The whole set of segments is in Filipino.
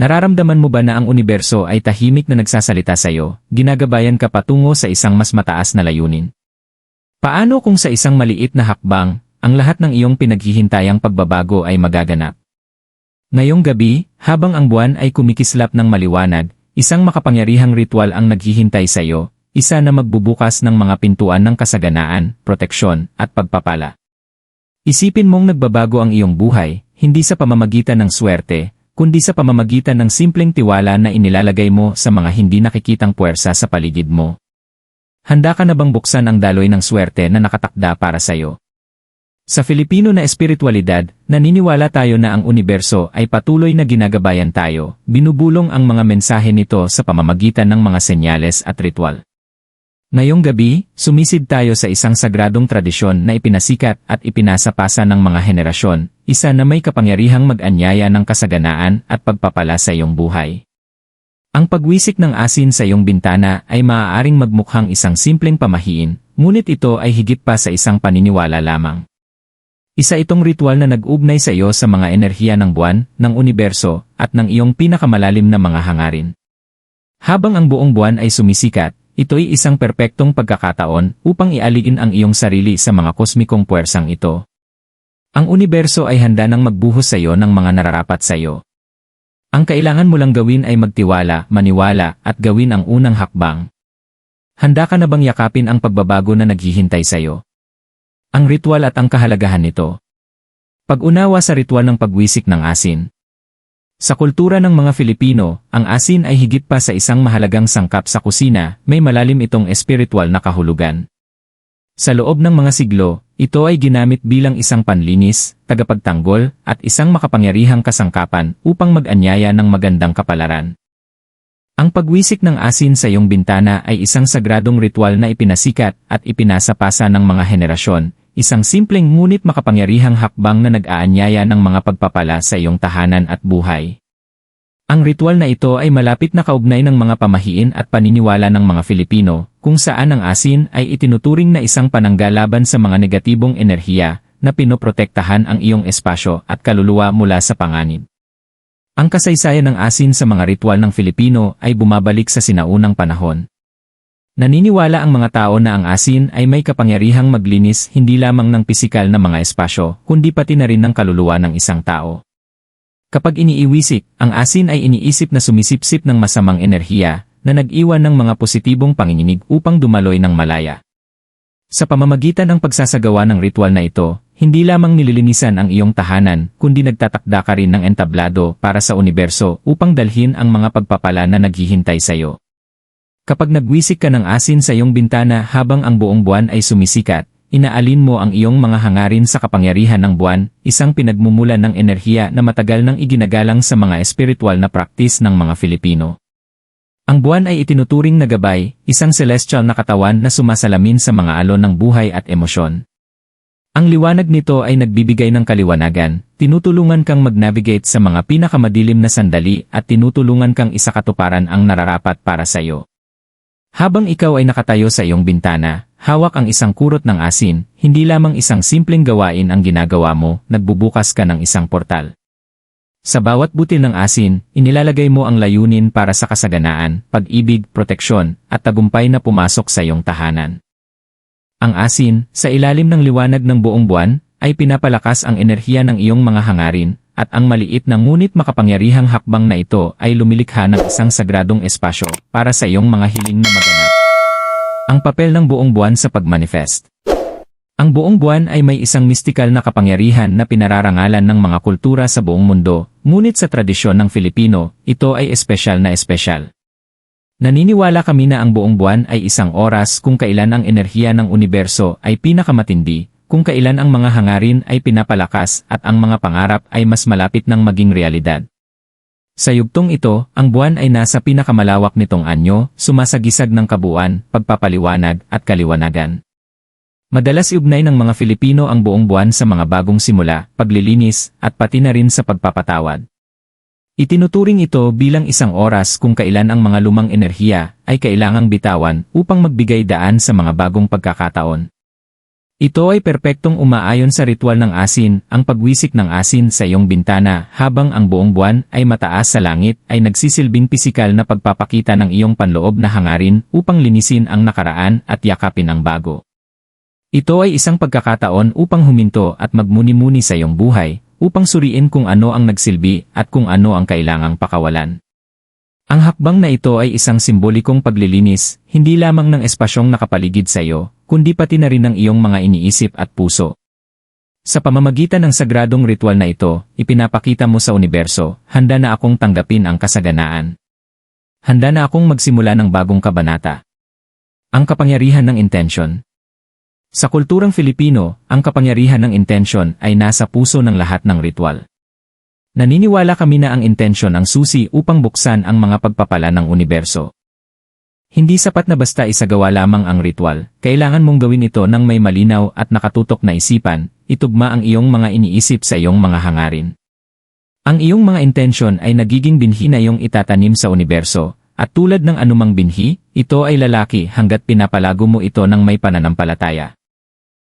Nararamdaman mo ba na ang universo ay tahimik na nagsasalita sa iyo, ginagabayan ka patungo sa isang mas mataas na layunin? Paano kung sa isang maliit na hakbang, ang lahat ng iyong pinaghihintayang pagbabago ay magaganap? Ngayong gabi, habang ang buwan ay kumikislap ng maliwanag, isang makapangyarihang ritual ang naghihintay sa iyo, isa na magbubukas ng mga pintuan ng kasaganaan, proteksyon, at pagpapala. Isipin mong nagbabago ang iyong buhay, hindi sa pamamagitan ng swerte, kundi sa pamamagitan ng simpleng tiwala na inilalagay mo sa mga hindi nakikitang puwersa sa paligid mo. Handa ka na bang buksan ang daloy ng swerte na nakatakda para sa iyo? Sa Filipino na espiritualidad, naniniwala tayo na ang universo ay patuloy na ginagabayan tayo, binubulong ang mga mensahe nito sa pamamagitan ng mga senyales at ritual. Ngayong gabi, sumisid tayo sa isang sagradong tradisyon na ipinasikat at ipinasapasa ng mga henerasyon, isa na may kapangyarihang mag-anyaya ng kasaganaan at pagpapala sa iyong buhay. Ang pagwisik ng asin sa iyong bintana ay maaaring magmukhang isang simpleng pamahiin, ngunit ito ay higit pa sa isang paniniwala lamang. Isa itong ritual na nag-ugnay sa iyo sa mga enerhiya ng buwan, ng universo, at ng iyong pinakamalalim na mga hangarin. Habang ang buong buwan ay sumisikat, Ito'y isang perpektong pagkakataon upang ialigin ang iyong sarili sa mga kosmikong puwersang ito. Ang universo ay handa nang magbuhos sa iyo ng mga nararapat sa iyo. Ang kailangan mo lang gawin ay magtiwala, maniwala, at gawin ang unang hakbang. Handa ka na bang yakapin ang pagbabago na naghihintay sa iyo? Ang ritual at ang kahalagahan nito. Pag-unawa sa ritual ng pagwisik ng asin. Sa kultura ng mga Filipino, ang asin ay higit pa sa isang mahalagang sangkap sa kusina, may malalim itong espiritual na kahulugan. Sa loob ng mga siglo, ito ay ginamit bilang isang panlinis, tagapagtanggol, at isang makapangyarihang kasangkapan upang mag-anyaya ng magandang kapalaran. Ang pagwisik ng asin sa iyong bintana ay isang sagradong ritual na ipinasikat at ipinasapasa ng mga henerasyon, Isang simpleng ngunit makapangyarihang hakbang na nag-aanyaya ng mga pagpapala sa iyong tahanan at buhay. Ang ritual na ito ay malapit na kaugnay ng mga pamahiin at paniniwala ng mga Filipino, kung saan ang asin ay itinuturing na isang pananggalaban sa mga negatibong enerhiya na pinoprotektahan ang iyong espasyo at kaluluwa mula sa panganib. Ang kasaysayan ng asin sa mga ritual ng Filipino ay bumabalik sa sinaunang panahon, Naniniwala ang mga tao na ang asin ay may kapangyarihang maglinis hindi lamang ng pisikal na mga espasyo, kundi pati na rin ng kaluluwa ng isang tao. Kapag iniiwisik, ang asin ay iniisip na sumisipsip ng masamang enerhiya na nag-iwan ng mga positibong panginginig upang dumaloy ng malaya. Sa pamamagitan ng pagsasagawa ng ritual na ito, hindi lamang nililinisan ang iyong tahanan, kundi nagtatakda ka rin ng entablado para sa universo upang dalhin ang mga pagpapala na naghihintay sa iyo. Kapag nagwisik ka ng asin sa iyong bintana habang ang buong buwan ay sumisikat, inaalin mo ang iyong mga hangarin sa kapangyarihan ng buwan, isang pinagmumulan ng enerhiya na matagal nang iginagalang sa mga espiritual na praktis ng mga Filipino. Ang buwan ay itinuturing na gabay, isang celestial na katawan na sumasalamin sa mga alon ng buhay at emosyon. Ang liwanag nito ay nagbibigay ng kaliwanagan, tinutulungan kang mag-navigate sa mga pinakamadilim na sandali at tinutulungan kang isakatuparan ang nararapat para sa iyo. Habang ikaw ay nakatayo sa iyong bintana, hawak ang isang kurot ng asin, hindi lamang isang simpleng gawain ang ginagawa mo, nagbubukas ka ng isang portal. Sa bawat butil ng asin, inilalagay mo ang layunin para sa kasaganaan, pag-ibig, proteksyon, at tagumpay na pumasok sa iyong tahanan. Ang asin, sa ilalim ng liwanag ng buong buwan, ay pinapalakas ang enerhiya ng iyong mga hangarin, at ang maliit na ngunit makapangyarihang hakbang na ito ay lumilikha ng isang sagradong espasyo para sa iyong mga hiling na maganap. Ang papel ng buong buwan sa pagmanifest. Ang buong buwan ay may isang mistikal na kapangyarihan na pinararangalan ng mga kultura sa buong mundo, ngunit sa tradisyon ng Filipino, ito ay espesyal na espesyal. Naniniwala kami na ang buong buwan ay isang oras kung kailan ang enerhiya ng universo ay pinakamatindi, kung kailan ang mga hangarin ay pinapalakas at ang mga pangarap ay mas malapit ng maging realidad. Sa yugtong ito, ang buwan ay nasa pinakamalawak nitong anyo, sumasagisag ng kabuuan, pagpapaliwanag at kaliwanagan. Madalas iugnay ng mga Filipino ang buong buwan sa mga bagong simula, paglilinis, at pati na rin sa pagpapatawad. Itinuturing ito bilang isang oras kung kailan ang mga lumang enerhiya ay kailangang bitawan upang magbigay daan sa mga bagong pagkakataon. Ito ay perpektong umaayon sa ritual ng asin, ang pagwisik ng asin sa iyong bintana habang ang buong buwan ay mataas sa langit ay nagsisilbing pisikal na pagpapakita ng iyong panloob na hangarin upang linisin ang nakaraan at yakapin ang bago. Ito ay isang pagkakataon upang huminto at magmuni-muni sa iyong buhay, upang suriin kung ano ang nagsilbi at kung ano ang kailangang pakawalan. Ang hakbang na ito ay isang simbolikong paglilinis, hindi lamang ng espasyong nakapaligid sa iyo, kundi pati na rin ng iyong mga iniisip at puso. Sa pamamagitan ng sagradong ritual na ito, ipinapakita mo sa universo, handa na akong tanggapin ang kasaganaan. Handa na akong magsimula ng bagong kabanata. Ang kapangyarihan ng intention. Sa kulturang Filipino, ang kapangyarihan ng intention ay nasa puso ng lahat ng ritual. Naniniwala kami na ang intensyon ang susi upang buksan ang mga pagpapala ng universo. Hindi sapat na basta isagawa lamang ang ritual, kailangan mong gawin ito ng may malinaw at nakatutok na isipan, itugma ang iyong mga iniisip sa iyong mga hangarin. Ang iyong mga intensyon ay nagiging binhi na iyong itatanim sa universo, at tulad ng anumang binhi, ito ay lalaki hanggat pinapalago mo ito ng may pananampalataya.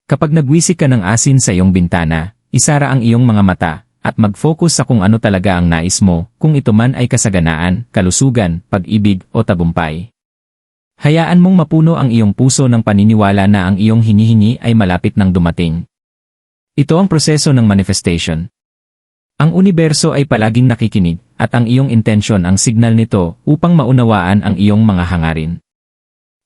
Kapag nagwisik ka ng asin sa iyong bintana, isara ang iyong mga mata, at mag-focus sa kung ano talaga ang nais mo, kung ito man ay kasaganaan, kalusugan, pag-ibig o tagumpay. Hayaan mong mapuno ang iyong puso ng paniniwala na ang iyong hinihingi ay malapit nang dumating. Ito ang proseso ng manifestation. Ang universo ay palaging nakikinig, at ang iyong intensyon ang signal nito upang maunawaan ang iyong mga hangarin.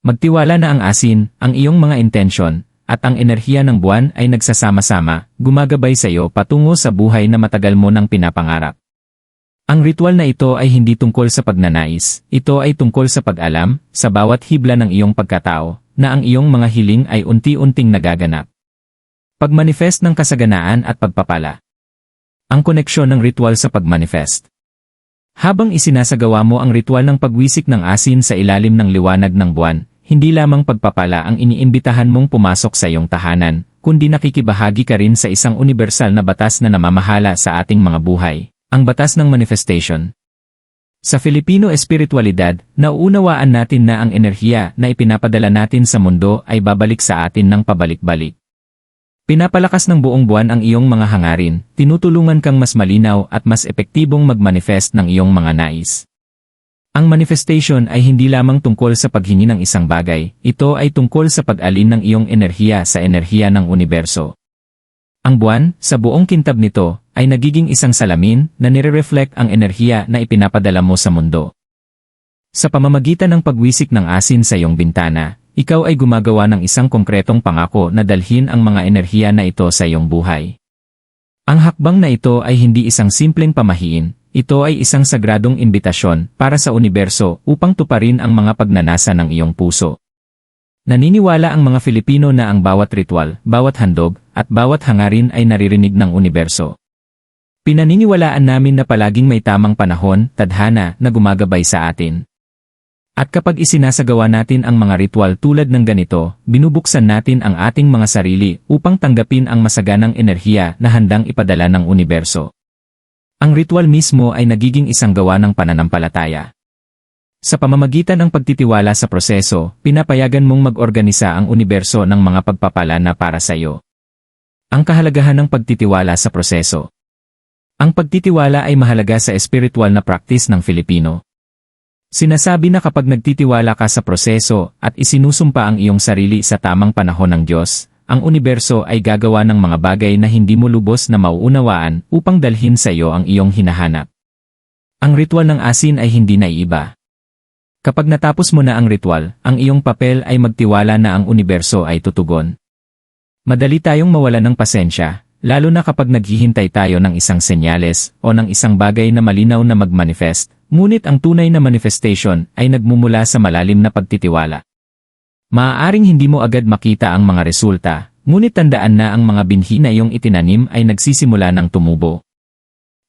Magtiwala na ang asin, ang iyong mga intensyon, at ang enerhiya ng buwan ay nagsasama-sama, gumagabay sa iyo patungo sa buhay na matagal mo nang pinapangarap. Ang ritual na ito ay hindi tungkol sa pagnanais, ito ay tungkol sa pag-alam, sa bawat hibla ng iyong pagkatao, na ang iyong mga hiling ay unti-unting nagaganap. Pagmanifest ng kasaganaan at pagpapala. Ang koneksyon ng ritual sa pagmanifest. Habang isinasagawa mo ang ritual ng pagwisik ng asin sa ilalim ng liwanag ng buwan, hindi lamang pagpapala ang iniimbitahan mong pumasok sa iyong tahanan, kundi nakikibahagi ka rin sa isang universal na batas na namamahala sa ating mga buhay, ang batas ng manifestation. Sa Filipino espiritualidad, nauunawaan natin na ang enerhiya na ipinapadala natin sa mundo ay babalik sa atin ng pabalik-balik. Pinapalakas ng buong buwan ang iyong mga hangarin, tinutulungan kang mas malinaw at mas epektibong magmanifest ng iyong mga nais. Ang manifestation ay hindi lamang tungkol sa paghingi ng isang bagay, ito ay tungkol sa pag-alin ng iyong enerhiya sa enerhiya ng universo. Ang buwan, sa buong kintab nito, ay nagiging isang salamin na nire-reflect ang enerhiya na ipinapadala mo sa mundo. Sa pamamagitan ng pagwisik ng asin sa iyong bintana, ikaw ay gumagawa ng isang konkretong pangako na dalhin ang mga enerhiya na ito sa iyong buhay. Ang hakbang na ito ay hindi isang simpleng pamahiin, ito ay isang sagradong imbitasyon para sa universo upang tuparin ang mga pagnanasa ng iyong puso. Naniniwala ang mga Filipino na ang bawat ritual, bawat handog, at bawat hangarin ay naririnig ng universo. Pinaniniwalaan namin na palaging may tamang panahon, tadhana, na gumagabay sa atin. At kapag isinasagawa natin ang mga ritual tulad ng ganito, binubuksan natin ang ating mga sarili upang tanggapin ang masaganang enerhiya na handang ipadala ng universo. Ang ritual mismo ay nagiging isang gawa ng pananampalataya. Sa pamamagitan ng pagtitiwala sa proseso, pinapayagan mong mag-organisa ang universo ng mga pagpapala na para sa iyo. Ang kahalagahan ng pagtitiwala sa proseso. Ang pagtitiwala ay mahalaga sa espiritual na practice ng Filipino. Sinasabi na kapag nagtitiwala ka sa proseso at isinusumpa ang iyong sarili sa tamang panahon ng Diyos, ang universo ay gagawa ng mga bagay na hindi mo lubos na mauunawaan upang dalhin sa iyo ang iyong hinahanap. Ang ritual ng asin ay hindi naiiba. Kapag natapos mo na ang ritual, ang iyong papel ay magtiwala na ang universo ay tutugon. Madali tayong mawala ng pasensya, lalo na kapag naghihintay tayo ng isang senyales o ng isang bagay na malinaw na magmanifest, ngunit ang tunay na manifestation ay nagmumula sa malalim na pagtitiwala. Maaaring hindi mo agad makita ang mga resulta, ngunit tandaan na ang mga binhi na iyong itinanim ay nagsisimula ng tumubo.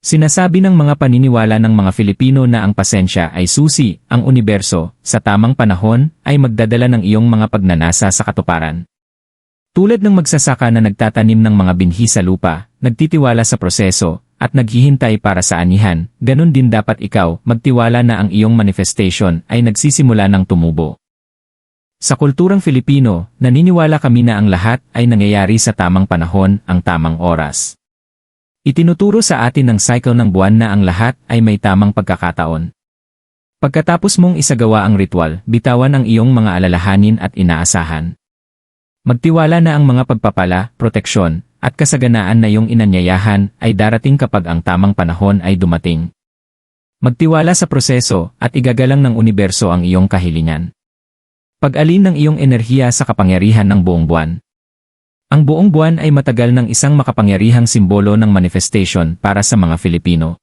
Sinasabi ng mga paniniwala ng mga Filipino na ang pasensya ay susi, ang universo, sa tamang panahon, ay magdadala ng iyong mga pagnanasa sa katuparan. Tulad ng magsasaka na nagtatanim ng mga binhi sa lupa, nagtitiwala sa proseso, at naghihintay para sa anihan, ganun din dapat ikaw, magtiwala na ang iyong manifestation ay nagsisimula ng tumubo. Sa kulturang Filipino, naniniwala kami na ang lahat ay nangyayari sa tamang panahon, ang tamang oras. Itinuturo sa atin ng cycle ng buwan na ang lahat ay may tamang pagkakataon. Pagkatapos mong isagawa ang ritual, bitawan ang iyong mga alalahanin at inaasahan. Magtiwala na ang mga pagpapala, proteksyon, at kasaganaan na iyong inanyayahan ay darating kapag ang tamang panahon ay dumating. Magtiwala sa proseso at igagalang ng universo ang iyong kahilingan. Pag-alin ng iyong enerhiya sa kapangyarihan ng buong buwan. Ang buong buwan ay matagal ng isang makapangyarihang simbolo ng manifestation para sa mga Filipino.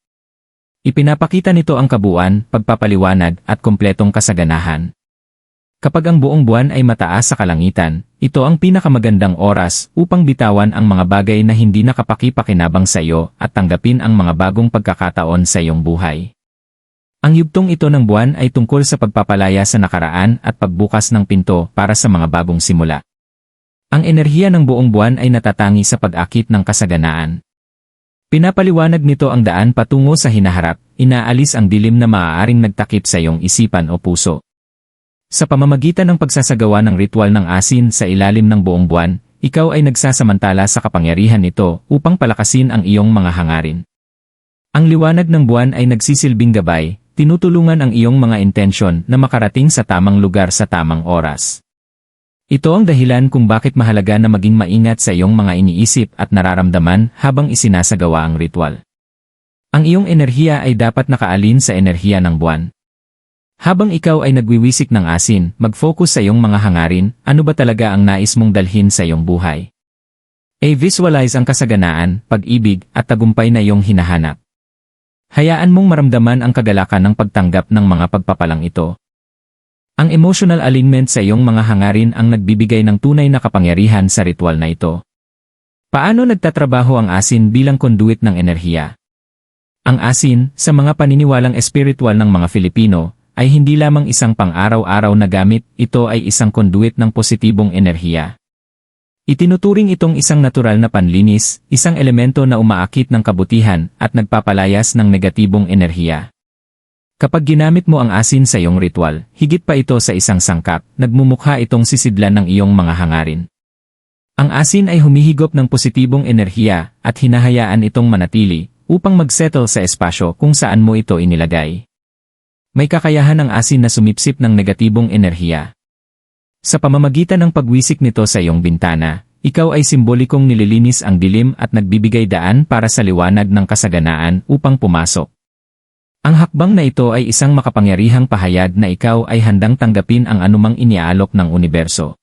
Ipinapakita nito ang kabuuan, pagpapaliwanag at kompletong kasaganahan. Kapag ang buong buwan ay mataas sa kalangitan, ito ang pinakamagandang oras upang bitawan ang mga bagay na hindi nakapakipakinabang sa iyo at tanggapin ang mga bagong pagkakataon sa iyong buhay. Ang yugtong ito ng buwan ay tungkol sa pagpapalaya sa nakaraan at pagbukas ng pinto para sa mga bagong simula. Ang enerhiya ng buong buwan ay natatangi sa pag-akit ng kasaganaan. Pinapaliwanag nito ang daan patungo sa hinaharap, inaalis ang dilim na maaaring nagtakip sa iyong isipan o puso. Sa pamamagitan ng pagsasagawa ng ritual ng asin sa ilalim ng buong buwan, ikaw ay nagsasamantala sa kapangyarihan nito upang palakasin ang iyong mga hangarin. Ang liwanag ng buwan ay nagsisilbing gabay, tinutulungan ang iyong mga intensyon na makarating sa tamang lugar sa tamang oras. Ito ang dahilan kung bakit mahalaga na maging maingat sa iyong mga iniisip at nararamdaman habang isinasagawa ang ritual. Ang iyong enerhiya ay dapat nakaalin sa enerhiya ng buwan. Habang ikaw ay nagwiwisik ng asin, mag-focus sa iyong mga hangarin, ano ba talaga ang nais mong dalhin sa iyong buhay. A-visualize ang kasaganaan, pag-ibig, at tagumpay na iyong hinahanap. Hayaan mong maramdaman ang kagalakan ng pagtanggap ng mga pagpapalang ito, ang emotional alignment sa iyong mga hangarin ang nagbibigay ng tunay na kapangyarihan sa ritual na ito. Paano nagtatrabaho ang asin bilang conduit ng enerhiya? Ang asin, sa mga paniniwalang espiritual ng mga Filipino, ay hindi lamang isang pang-araw-araw na gamit, ito ay isang conduit ng positibong enerhiya. Itinuturing itong isang natural na panlinis, isang elemento na umaakit ng kabutihan at nagpapalayas ng negatibong enerhiya. Kapag ginamit mo ang asin sa iyong ritual, higit pa ito sa isang sangkap, nagmumukha itong sisidlan ng iyong mga hangarin. Ang asin ay humihigop ng positibong enerhiya at hinahayaan itong manatili upang magsettle sa espasyo kung saan mo ito inilagay. May kakayahan ang asin na sumipsip ng negatibong enerhiya. Sa pamamagitan ng pagwisik nito sa iyong bintana, ikaw ay simbolikong nililinis ang dilim at nagbibigay daan para sa liwanag ng kasaganaan upang pumasok. Ang hakbang na ito ay isang makapangyarihang pahayag na ikaw ay handang tanggapin ang anumang iniaalok ng universo.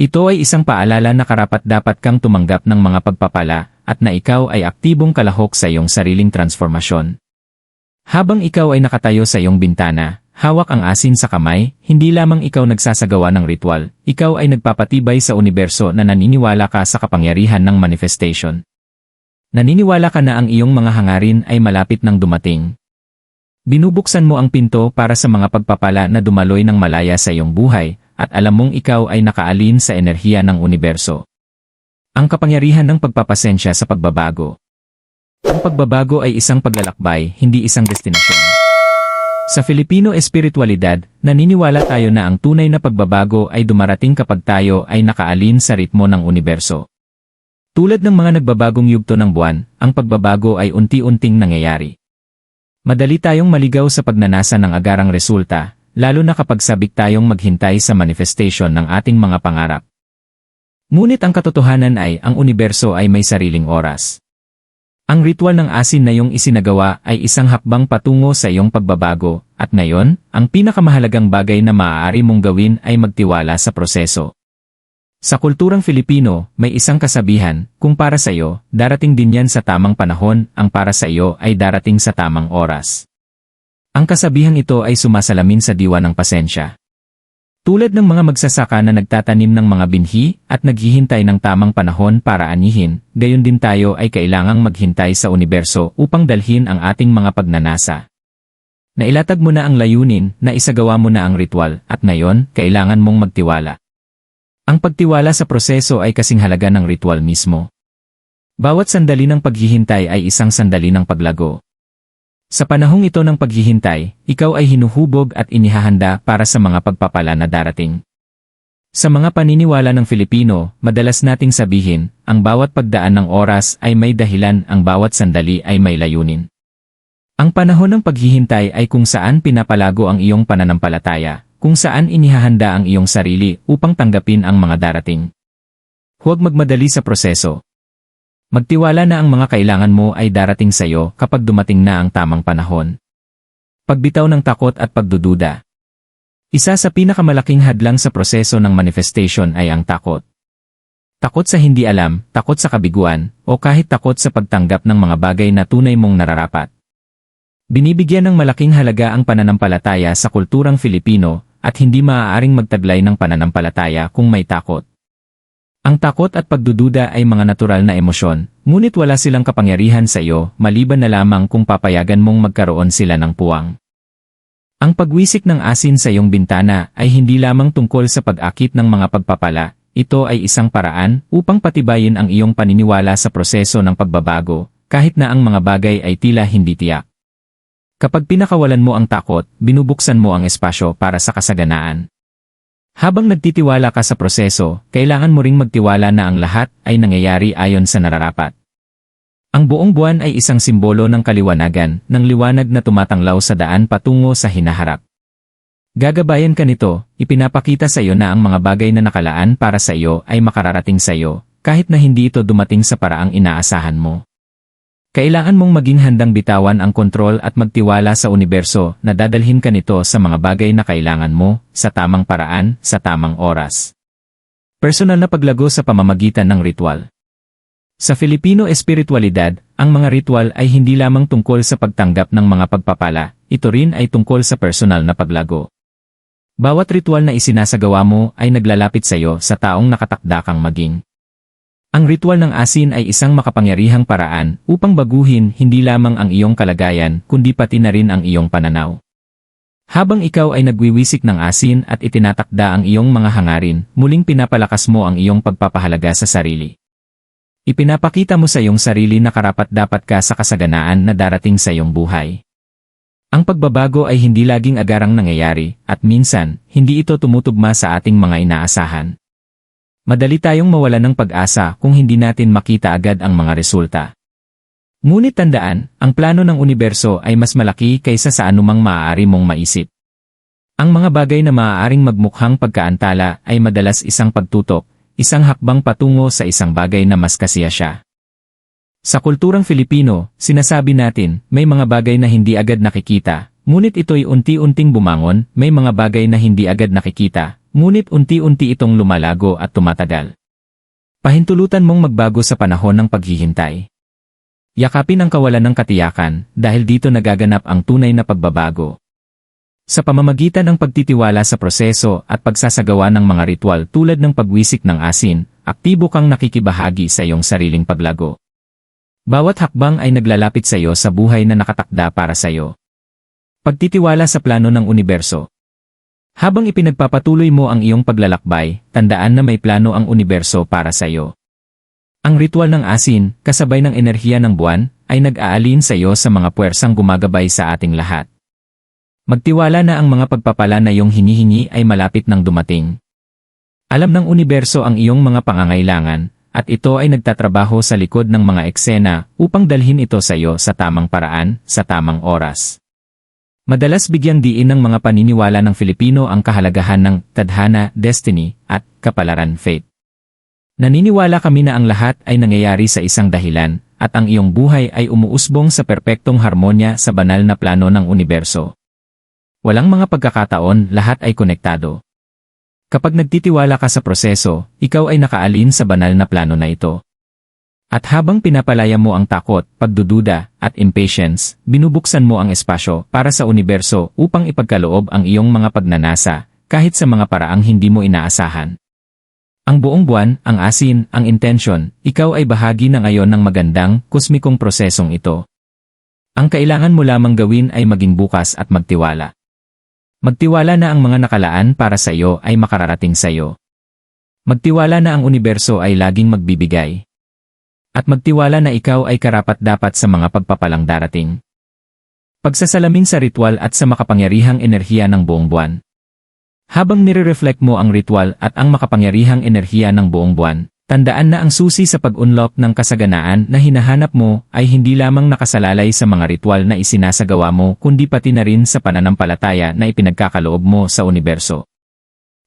Ito ay isang paalala na karapat dapat kang tumanggap ng mga pagpapala at na ikaw ay aktibong kalahok sa iyong sariling transformasyon. Habang ikaw ay nakatayo sa iyong bintana, hawak ang asin sa kamay, hindi lamang ikaw nagsasagawa ng ritual, ikaw ay nagpapatibay sa universo na naniniwala ka sa kapangyarihan ng manifestation. Naniniwala ka na ang iyong mga hangarin ay malapit ng dumating, Binubuksan mo ang pinto para sa mga pagpapala na dumaloy ng malaya sa iyong buhay, at alam mong ikaw ay nakaalin sa enerhiya ng universo. Ang kapangyarihan ng pagpapasensya sa pagbabago. Ang pagbabago ay isang paglalakbay, hindi isang destinasyon. Sa Filipino espiritualidad, naniniwala tayo na ang tunay na pagbabago ay dumarating kapag tayo ay nakaalin sa ritmo ng universo. Tulad ng mga nagbabagong yugto ng buwan, ang pagbabago ay unti-unting nangyayari. Madali tayong maligaw sa pagnanasa ng agarang resulta, lalo na kapag sabik tayong maghintay sa manifestation ng ating mga pangarap. Ngunit ang katotohanan ay ang universo ay may sariling oras. Ang ritual ng asin na iyong isinagawa ay isang hakbang patungo sa iyong pagbabago, at ngayon, ang pinakamahalagang bagay na maaari mong gawin ay magtiwala sa proseso. Sa kulturang Filipino, may isang kasabihan, kung para sa iyo, darating din yan sa tamang panahon, ang para sa iyo ay darating sa tamang oras. Ang kasabihang ito ay sumasalamin sa diwa ng pasensya. Tulad ng mga magsasaka na nagtatanim ng mga binhi at naghihintay ng tamang panahon para anihin, gayon din tayo ay kailangang maghintay sa universo upang dalhin ang ating mga pagnanasa. Nailatag mo na ang layunin, na isagawa mo na ang ritual, at ngayon, kailangan mong magtiwala. Ang pagtiwala sa proseso ay kasing halaga ng ritual mismo. Bawat sandali ng paghihintay ay isang sandali ng paglago. Sa panahong ito ng paghihintay, ikaw ay hinuhubog at inihahanda para sa mga pagpapala na darating. Sa mga paniniwala ng Filipino, madalas nating sabihin, ang bawat pagdaan ng oras ay may dahilan, ang bawat sandali ay may layunin. Ang panahon ng paghihintay ay kung saan pinapalago ang iyong pananampalataya, kung saan inihahanda ang iyong sarili upang tanggapin ang mga darating. Huwag magmadali sa proseso. Magtiwala na ang mga kailangan mo ay darating sa iyo kapag dumating na ang tamang panahon. Pagbitaw ng takot at pagdududa. Isa sa pinakamalaking hadlang sa proseso ng manifestation ay ang takot. Takot sa hindi alam, takot sa kabiguan, o kahit takot sa pagtanggap ng mga bagay na tunay mong nararapat. Binibigyan ng malaking halaga ang pananampalataya sa kulturang Filipino at hindi maaaring magtaglay ng pananampalataya kung may takot. Ang takot at pagdududa ay mga natural na emosyon, ngunit wala silang kapangyarihan sa iyo maliban na lamang kung papayagan mong magkaroon sila ng puwang. Ang pagwisik ng asin sa iyong bintana ay hindi lamang tungkol sa pag-akit ng mga pagpapala, ito ay isang paraan upang patibayin ang iyong paniniwala sa proseso ng pagbabago, kahit na ang mga bagay ay tila hindi tiyak. Kapag pinakawalan mo ang takot, binubuksan mo ang espasyo para sa kasaganaan. Habang nagtitiwala ka sa proseso, kailangan mo ring magtiwala na ang lahat ay nangyayari ayon sa nararapat. Ang buong buwan ay isang simbolo ng kaliwanagan, ng liwanag na tumatanglaw sa daan patungo sa hinaharap. Gagabayan ka nito, ipinapakita sa iyo na ang mga bagay na nakalaan para sa iyo ay makararating sa iyo, kahit na hindi ito dumating sa paraang inaasahan mo. Kailangan mong maging handang bitawan ang kontrol at magtiwala sa universo na dadalhin ka nito sa mga bagay na kailangan mo, sa tamang paraan, sa tamang oras. Personal na paglago sa pamamagitan ng ritual. Sa Filipino espiritualidad, ang mga ritual ay hindi lamang tungkol sa pagtanggap ng mga pagpapala, ito rin ay tungkol sa personal na paglago. Bawat ritual na isinasagawa mo ay naglalapit sa iyo sa taong nakatakda kang maging. Ang ritual ng asin ay isang makapangyarihang paraan upang baguhin hindi lamang ang iyong kalagayan kundi pati na rin ang iyong pananaw. Habang ikaw ay nagwiwisik ng asin at itinatakda ang iyong mga hangarin, muling pinapalakas mo ang iyong pagpapahalaga sa sarili. Ipinapakita mo sa iyong sarili na karapat-dapat ka sa kasaganaan na darating sa iyong buhay. Ang pagbabago ay hindi laging agarang nangyayari, at minsan, hindi ito tumutugma sa ating mga inaasahan. Madali tayong mawala ng pag-asa kung hindi natin makita agad ang mga resulta. Ngunit tandaan, ang plano ng universo ay mas malaki kaysa sa anumang maaari mong maisip. Ang mga bagay na maaaring magmukhang pagkaantala ay madalas isang pagtutok, isang hakbang patungo sa isang bagay na mas kasiya siya. Sa kulturang Filipino, sinasabi natin, may mga bagay na hindi agad nakikita, ngunit ito'y unti-unting bumangon, may mga bagay na hindi agad nakikita, ngunit unti-unti itong lumalago at tumatagal. Pahintulutan mong magbago sa panahon ng paghihintay. Yakapin ang kawalan ng katiyakan, dahil dito nagaganap ang tunay na pagbabago. Sa pamamagitan ng pagtitiwala sa proseso at pagsasagawa ng mga ritual tulad ng pagwisik ng asin, aktibo kang nakikibahagi sa iyong sariling paglago. Bawat hakbang ay naglalapit sa iyo sa buhay na nakatakda para sa iyo. Pagtitiwala sa plano ng universo. Habang ipinagpapatuloy mo ang iyong paglalakbay, tandaan na may plano ang universo para sa iyo. Ang ritual ng asin, kasabay ng enerhiya ng buwan, ay nag-aalin sa iyo sa mga puwersang gumagabay sa ating lahat. Magtiwala na ang mga pagpapala na iyong hinihingi ay malapit nang dumating. Alam ng universo ang iyong mga pangangailangan, at ito ay nagtatrabaho sa likod ng mga eksena upang dalhin ito sa iyo sa tamang paraan, sa tamang oras. Madalas bigyang diin ng mga paniniwala ng Filipino ang kahalagahan ng tadhana, destiny, at kapalaran fate. Naniniwala kami na ang lahat ay nangyayari sa isang dahilan, at ang iyong buhay ay umuusbong sa perpektong harmonya sa banal na plano ng universo. Walang mga pagkakataon, lahat ay konektado. Kapag nagtitiwala ka sa proseso, ikaw ay nakaalin sa banal na plano na ito. At habang pinapalaya mo ang takot, pagdududa, at impatience, binubuksan mo ang espasyo para sa universo upang ipagkaloob ang iyong mga pagnanasa, kahit sa mga paraang hindi mo inaasahan. Ang buong buwan, ang asin, ang intention, ikaw ay bahagi na ngayon ng magandang, kosmikong prosesong ito. Ang kailangan mo lamang gawin ay maging bukas at magtiwala. Magtiwala na ang mga nakalaan para sa iyo ay makararating sa iyo. Magtiwala na ang universo ay laging magbibigay. At magtiwala na ikaw ay karapat-dapat sa mga pagpapalang darating. Pagsasalamin sa ritual at sa makapangyarihang enerhiya ng buong buwan. Habang nire-reflect mo ang ritual at ang makapangyarihang enerhiya ng buong buwan, tandaan na ang susi sa pag-unlock ng kasaganaan na hinahanap mo ay hindi lamang nakasalalay sa mga ritual na isinasagawa mo kundi pati na rin sa pananampalataya na ipinagkakaloob mo sa universo.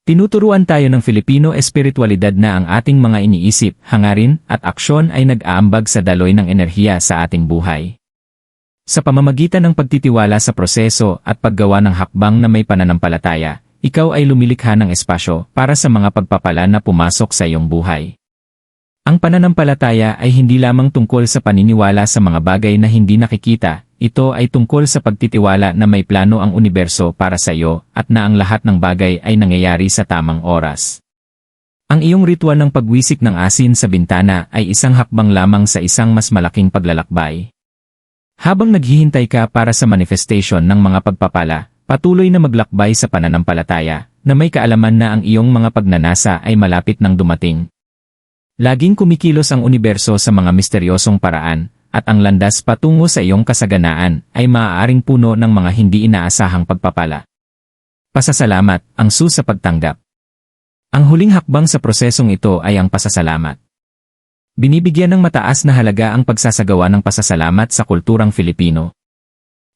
Tinuturuan tayo ng Filipino espiritualidad na ang ating mga iniisip, hangarin, at aksyon ay nag-aambag sa daloy ng enerhiya sa ating buhay. Sa pamamagitan ng pagtitiwala sa proseso at paggawa ng hakbang na may pananampalataya, ikaw ay lumilikha ng espasyo para sa mga pagpapala na pumasok sa iyong buhay. Ang pananampalataya ay hindi lamang tungkol sa paniniwala sa mga bagay na hindi nakikita, ito ay tungkol sa pagtitiwala na may plano ang universo para sa iyo at na ang lahat ng bagay ay nangyayari sa tamang oras. Ang iyong ritual ng pagwisik ng asin sa bintana ay isang hakbang lamang sa isang mas malaking paglalakbay. Habang naghihintay ka para sa manifestation ng mga pagpapala, Patuloy na maglakbay sa pananampalataya, na may kaalaman na ang iyong mga pagnanasa ay malapit nang dumating. Laging kumikilos ang universo sa mga misteryosong paraan, at ang landas patungo sa iyong kasaganaan ay maaaring puno ng mga hindi inaasahang pagpapala. Pasasalamat, ang su sa pagtanggap. Ang huling hakbang sa prosesong ito ay ang pasasalamat. Binibigyan ng mataas na halaga ang pagsasagawa ng pasasalamat sa kulturang Filipino.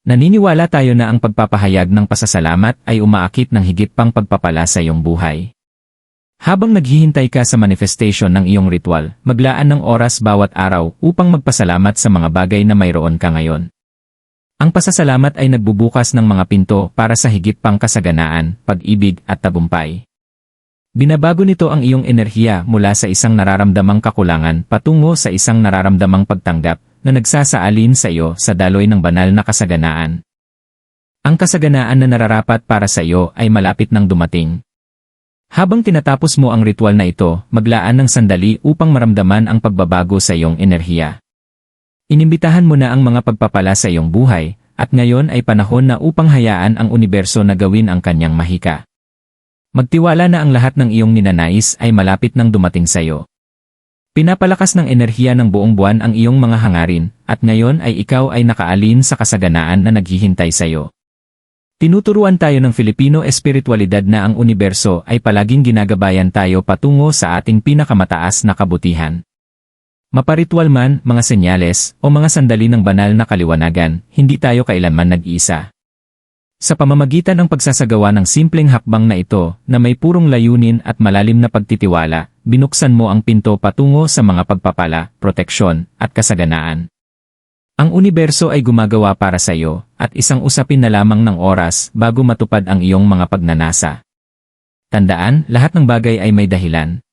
Naniniwala tayo na ang pagpapahayag ng pasasalamat ay umaakit ng higit pang pagpapala sa iyong buhay. Habang naghihintay ka sa manifestation ng iyong ritual, maglaan ng oras bawat araw upang magpasalamat sa mga bagay na mayroon ka ngayon. Ang pasasalamat ay nagbubukas ng mga pinto para sa higit pang kasaganaan, pag-ibig at tagumpay. Binabago nito ang iyong enerhiya mula sa isang nararamdamang kakulangan patungo sa isang nararamdamang pagtanggap na nagsasaalin sa iyo sa daloy ng banal na kasaganaan. Ang kasaganaan na nararapat para sa iyo ay malapit nang dumating. Habang tinatapos mo ang ritual na ito, maglaan ng sandali upang maramdaman ang pagbabago sa iyong enerhiya. Inimbitahan mo na ang mga pagpapala sa iyong buhay, at ngayon ay panahon na upang hayaan ang universo na gawin ang kanyang mahika. Magtiwala na ang lahat ng iyong ninanais ay malapit nang dumating sa iyo. Pinapalakas ng enerhiya ng buong buwan ang iyong mga hangarin, at ngayon ay ikaw ay nakaalin sa kasaganaan na naghihintay sa iyo. Tinuturuan tayo ng Filipino espiritualidad na ang universo ay palaging ginagabayan tayo patungo sa ating pinakamataas na kabutihan. Maparitual man, mga senyales, o mga sandali ng banal na kaliwanagan, hindi tayo kailanman nag-iisa. Sa pamamagitan ng pagsasagawa ng simpleng hakbang na ito, na may purong layunin at malalim na pagtitiwala, binuksan mo ang pinto patungo sa mga pagpapala, proteksyon, at kasaganaan. Ang universo ay gumagawa para sa iyo, at isang usapin na lamang ng oras bago matupad ang iyong mga pagnanasa. Tandaan, lahat ng bagay ay may dahilan.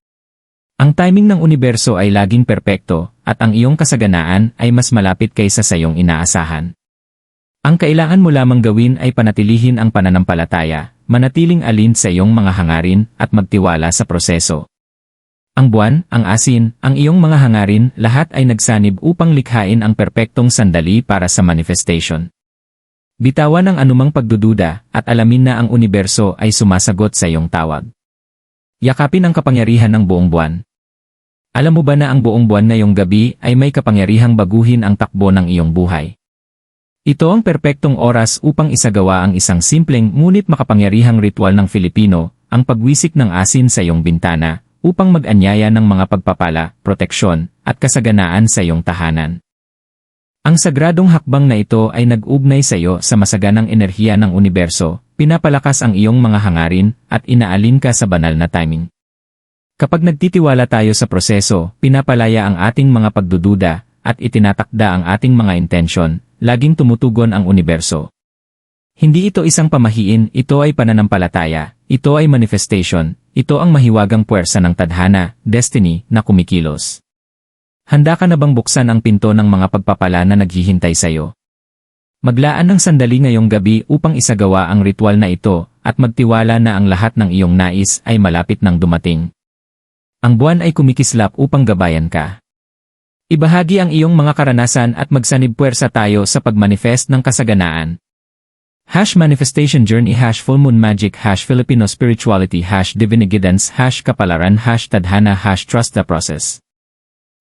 Ang timing ng universo ay laging perpekto, at ang iyong kasaganaan ay mas malapit kaysa sa iyong inaasahan. Ang kailangan mo lamang gawin ay panatilihin ang pananampalataya, manatiling alin sa iyong mga hangarin at magtiwala sa proseso. Ang buwan, ang asin, ang iyong mga hangarin, lahat ay nagsanib upang likhain ang perpektong sandali para sa manifestation. Bitawan ang anumang pagdududa at alamin na ang universo ay sumasagot sa iyong tawag. Yakapin ang kapangyarihan ng buong buwan. Alam mo ba na ang buong buwan na iyong gabi ay may kapangyarihang baguhin ang takbo ng iyong buhay? Ito ang perpektong oras upang isagawa ang isang simpleng ngunit makapangyarihang ritual ng Filipino, ang pagwisik ng asin sa iyong bintana, upang mag-anyaya ng mga pagpapala, proteksyon, at kasaganaan sa iyong tahanan. Ang sagradong hakbang na ito ay nag-ugnay sa iyo sa masaganang enerhiya ng universo, pinapalakas ang iyong mga hangarin, at inaalin ka sa banal na timing. Kapag nagtitiwala tayo sa proseso, pinapalaya ang ating mga pagdududa, at itinatakda ang ating mga intensyon, laging tumutugon ang universo. Hindi ito isang pamahiin, ito ay pananampalataya, ito ay manifestation, ito ang mahiwagang puwersa ng tadhana, destiny, na kumikilos. Handa ka na bang buksan ang pinto ng mga pagpapala na naghihintay sa iyo? Maglaan ng sandali ngayong gabi upang isagawa ang ritual na ito at magtiwala na ang lahat ng iyong nais ay malapit nang dumating. Ang buwan ay kumikislap upang gabayan ka. Ibahagi ang iyong mga karanasan at magsanib puwersa tayo sa pagmanifest ng kasaganaan. Hash Manifestation Journey Hash Full Moon Magic Hash Filipino Spirituality Hash Divine Hash Kapalaran Hash Tadhana Hash Trust the Process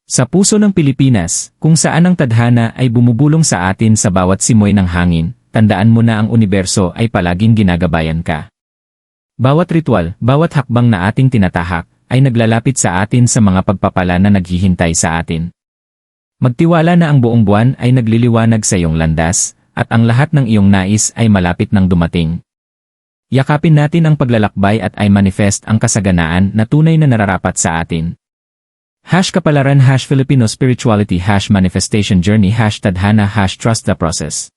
Sa puso ng Pilipinas, kung saan ang tadhana ay bumubulong sa atin sa bawat simoy ng hangin, tandaan mo na ang universo ay palaging ginagabayan ka. Bawat ritual, bawat hakbang na ating tinatahak, ay naglalapit sa atin sa mga pagpapala na naghihintay sa atin. Magtiwala na ang buong buwan ay nagliliwanag sa iyong landas, at ang lahat ng iyong nais ay malapit ng dumating. Yakapin natin ang paglalakbay at ay manifest ang kasaganaan na tunay na nararapat sa atin. Hash kapalaran hash Filipino spirituality hash manifestation journey hash tadhana hash trust the process.